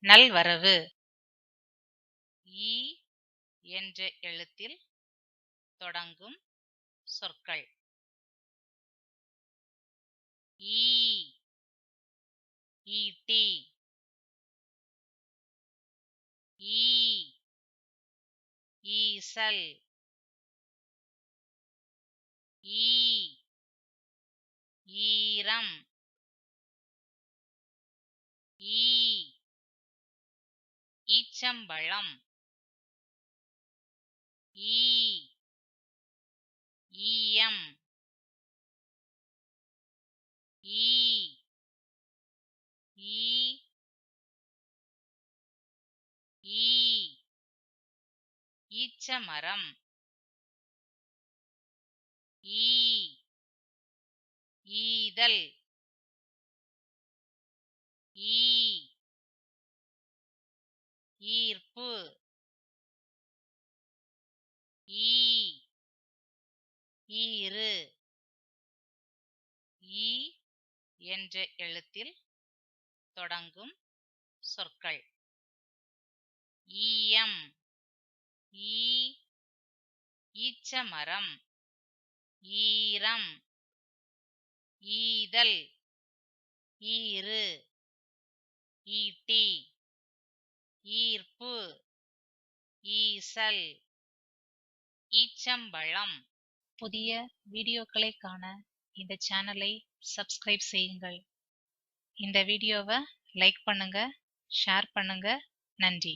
நல்வரவு. ஈ என்ற எழுத்தில் தொடங்கும் சொற்கள். ஈ ஈட்டி ஈ ஈசல். ஈ ஈரம் ஈ ஈச்சம்பழம். ஈ. ஈயம். ஈ. ஈ. ஈ. ஈச்சமரம். ஈ. ஈதல். ஈ. ஈர்ப்பு. ஈ. ஈறு. ஈ என்ற எழுத்தில் தொடங்கும் சொற்கள். ஈயம். ஈ. ஈச்சமரம். ஈரம். ஈதல். ஈறு. ஈட்டி. ஈர்ப்பு ஈசல் ஈச்சம்பழம். புதிய வீடியோக்களை காண இந்த சேனலை சப்ஸ்கிரைப் செய்யுங்கள். இந்த வீடியோவை லைக் பண்ணுங்க ஷேர் பண்ணுங்க. நன்றி.